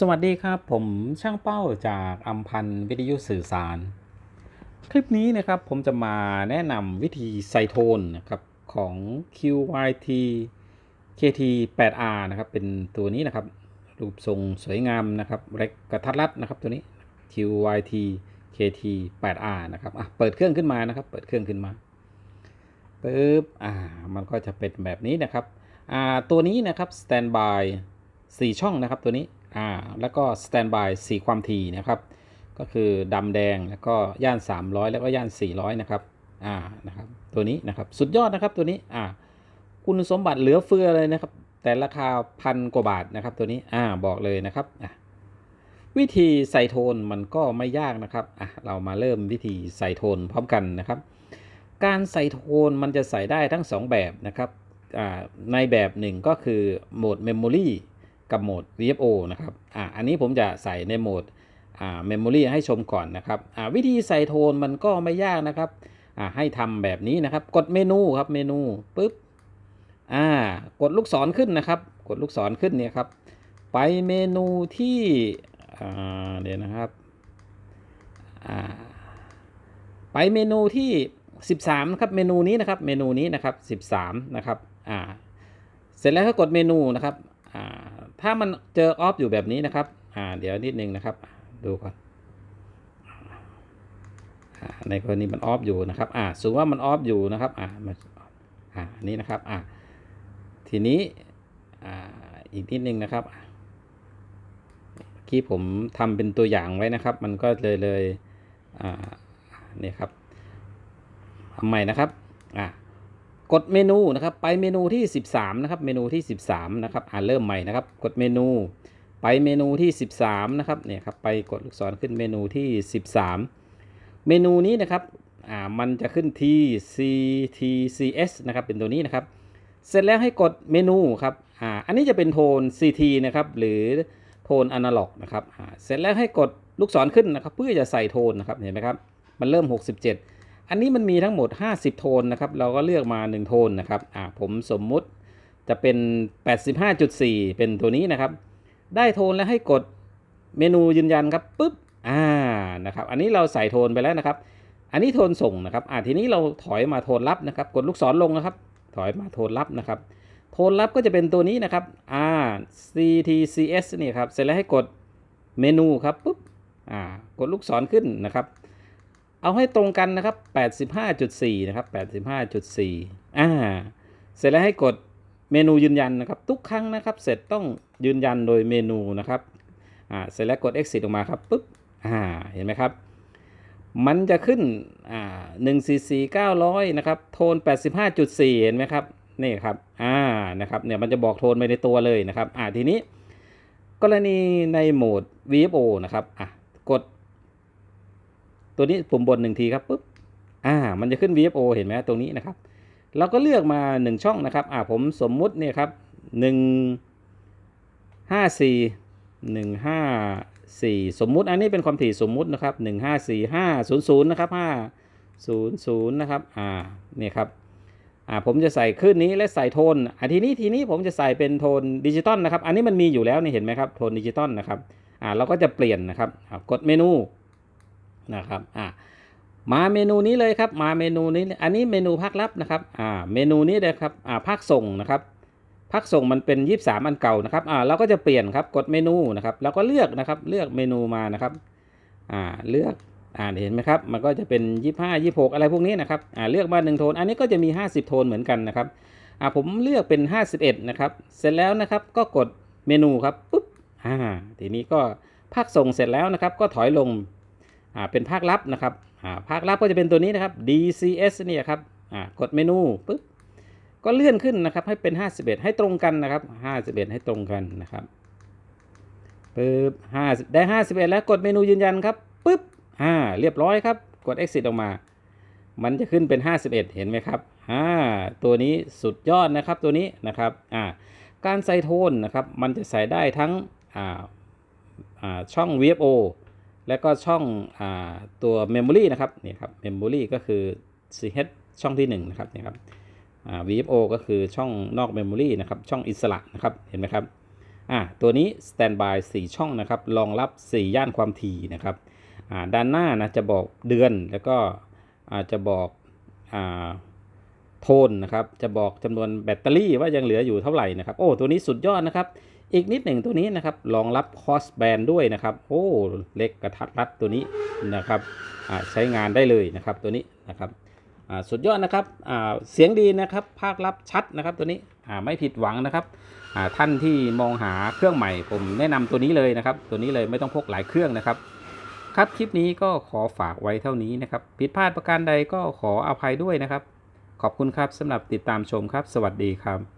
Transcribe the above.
สวัสดีครับ ผมช่างเป้าจากอัมพันวิทยุสื่อสาร คลิปนี้นะครับผมจะมาแนะนำวิธีใส่โทนนะครับของ QYT KT 8R นะครับเป็นตัวนี้นะครับ รูปทรงสวยงามนะครับเล็กกระทัดรัดนะครับตัวนี้ QYT KT 8R นะครับอะเปิดเครื่องขึ้นมานะครับ เปิดเครื่องขึ้นมาปึ๊บอ่ามันก็จะเป็นแบบนี้นะครับอ่าตัวนี้นะครับ standby 4ช่องนะครับตัวนี้ อ่าแล้วก็ standby 4 ความถี่นะครับ ก็คือดำแดงแล้วก็ย่าน 300 แล้วก็ย่าน 400 นะครับอ่านะครับตัวนี้นะครับสุดยอดนะครับตัวนี้อ่าคุณสมบัติเหลือเฟือเลยนะครับ แต่ราคาพันกว่าบาทนะครับตัวนี้อ่าบอกเลยนะครับอะวิธีใส่โทนมันก็ไม่ยากนะครับอะเรามาเริ่มวิธีใส่โทนพร้อมกันนะครับ การใส่โทนมันจะใส่ได้ทั้ง 2 แบบนะครับอ่าในแบบหนึ่งก็คือโหมด Memory กับโหมด VFO นะครับอ่าอันนี้ผมจะใส่ในโหมดอ่า Memory ให้ชมก่อนนะครับอ่าวิธีใส่โทนมันก็ไม่ยากนะครับอ่าให้ทำแบบนี้นะครับ กดเมนูครับเมนูปุ๊บอ่ากดลูกศรขึ้นนะครับ กดลูกศรขึ้นเนี่ยครับ ไปเมนูที่อ่าเดี๋ยวนะครับอ่าไปเมนูที่ 13นะครับเมนูนี้นะครับเมนูนี้นะครับ 13 นะครับอ่าเสร็จแล้วก็กดเมนูนะครับอ่า ถ้ามันเจอออฟอยู่แบบนี้นะครับ อ่า เดี๋ยวนิดนึงนะครับ ดูก่อนอ่าในกรณีมันออฟอยู่นะครับ อ่าสมมติว่ามันออฟอยู่นะครับ อ่ามาอ่า นี้นะครับ อ่า ทีนี้ อ่า อีกนิดนึงนะครับกี้ผมทำเป็นตัวอย่างไว้นะครับ มันก็เลยเลย อ่าเนี่ยครับทำใหม่นะครับ อะ กดเมนูนะครับไปเมนูที่ 13นะครับเมนูที่ 13นะครับอ่าเริ่มใหม่นะครับ กดเมนูไปเมนูที่ 13นะครับเนี่ยครับไปกดลูกศรขึ้นเมนูที่ 13 เมนูนี้นะครับอ่ามันจะขึ้น T C T C S นะครับเป็นตัวนี้นะครับ เสร็จแล้วให้กดเมนูครับอ่าอันนี้จะเป็นโทน CT นะครับหรือโทนอนาล็อกนะครับอ่าเสร็จแล้วให้กดลูกศรขึ้นนะครับ เพื่อจะใส่โทนนะครับเห็นไหมครับมันเริ่ม 67 อันนี้มันมีทั้งหมด 50 โทนนะครับ เราก็เลือกมา 1 โทนนะครับ อ่าผมสมมุติจะเป็น 85.4 เป็นตัวนี้นะครับ ได้โทนแล้วให้กดเมนูยืนยันครับปุ๊บ อ่า นะครับ อันนี้เราใส่โทนไปแล้วนะครับ อันนี้โทนส่งนะครับ อ่าทีนี้เราถอยมาโทนรับนะครับ กดลูกศรลงนะครับ ถอยมาโทนรับนะครับ โทนลับก็จะเป็นตัวนี้นะครับ อ่า CTCS นี่ครับ เสร็จแล้วให้กดเมนูครับปุ๊บ อ่า กดลูกศรขึ้นนะครับ เอาให้ตรงกันนะครับ 85.4 นะครับ 85.4 อ่า เสร็จแล้วให้กดเมนูยืนยันนะครับ ทุกครั้งนะครับ เสร็จต้องยืนยันโดยเมนูนะครับ อ่า เสร็จแล้วกด exit ออกมาครับปุ๊บ อ่า เห็นไหมครับ มันจะขึ้น อ่า144 900 นะครับ โทน 85.4 เห็นไหมครับ นี่ครับ อ่า นะครับ เนี่ย มันจะบอกโทนไปในตัวเลยนะครับ อ่า ทีนี้ กรณีในโหมด VFO นะครับ อะ กด ตัวนี้ปุ่มบนหนึ่งทีครับปุ๊บอ่ามันจะขึ้น VFO เห็นไหมตรงนี้นะครับ เราก็เลือกมา 1 ช่องนะครับอ่าผมสมมุติเนี่ยครับ1 5 4 1 5 4 สมมุติอันนี้เป็นความถี่สมมุตินะครับ 1 5 4 5 0 0 นะครับ 5 0 0 นะครับอ่าเนี่ยครับอ่าผมจะใส่ขึ้นนี้และใส่โทนอ่าทีนี้ทีนี้ผมจะใส่เป็นโทนดิจิตอลนะครับ อันนี้มันมีอยู่แล้วนี่เห็นไหมครับโทนดิจิตอลนะครับอ่าเราก็จะเปลี่ยนนะครับกดเมนู นะครับอ่ามาเมนูนี้เลยครับ มาเมนูนี้อันนี้เมนูภาคลับนะครับอ่าเมนูนี้เลยครับอ่าภาคส่งนะครับภาคส่งมันเป็น 23 อันเก่านะครับอ่าเราก็จะเปลี่ยนครับกดเมนูนะครับแล้วก็เลือกนะครับเลือกเมนูมานะครับอ่าเลือกอ่าเห็นไหมครับมันก็จะเป็น 25 26 อะไรพวกนี้นะครับอ่าเลือกมา1โทน อันนี้ก็จะมี 50 โทนเหมือนกันนะครับอ่าผมเลือกเป็น 51 นะครับ เสร็จแล้วนะครับก็กดเมนูครับปุ๊บอ่าทีนี้ก็ภาคส่งเสร็จแล้วนะครับ ก็ถอยลง เป็นภาคลับนะครับอ่าภาคลับก็จะเป็นตัวนี้นะครับ DCS เนี่ยครับอ่ากดเมนูปุ๊บก็เลื่อนขึ้นนะครับให้เป็น 51 ให้ตรงกันนะครับ 51 ให้ตรงกันนะครับปึ๊บ50 ได้ 51 แล้วกดเมนูยืนยันครับปึ๊บอ่าเรียบร้อยครับ กด exit ออกมา มันจะขึ้นเป็น 51 เห็นไหมครับอ่าตัวนี้สุดยอดนะครับตัวนี้นะครับอ่าการใส่โทนนะครับ มันจะใส่ได้ทั้งอ่าอ่าช่อง VFO แล้วก็ช่องอตัว Memory นะครับนี่ครับ Memory ก็คือ CH ช่องที่1นะครับนี่ครับ VFO ก็คือช่องนอก Memory นะครับ ช่องอิสระนะครับ เห็นไหมครับอ่าตัวนี้ standby 4 ช่องนะครับ รองรับ 4 ย่านความถี่นะครับอ่าด้านหน้านะจะบอกเดือนแล้วก็อ่าจะบอกอ่าโทนนะครับ จะบอกจำนวนแบตเตอรี่ว่ายังเหลืออยู่เท่าไหร่นะครับ โอ้ ตัวนี้สุดยอดนะครับ อีกนิดหนึ่งตัวนี้นะครับรองรับ cross band ด้วยนะครับ โอ้เล็กกระทัดรัดตัวนี้นะครับใช้งานได้เลยนะครับตัวนี้นะครับสุดยอดนะครับเสียงดีนะครับภาครับชัดนะครับตัวนี้ไม่ผิดหวังนะครับท่านที่มองหาเครื่องใหม่ผมแนะนำตัวนี้เลยนะครับ ตัวนี้เลยไม่ต้องพกหลายเครื่องนะครับ ครับคลิปนี้ก็ขอฝากไว้เท่านี้นะครับผิดพลาดประการใดก็ขออภัยด้วยนะครับ ขอบคุณครับสำหรับติดตามชมครับ สวัสดีครับ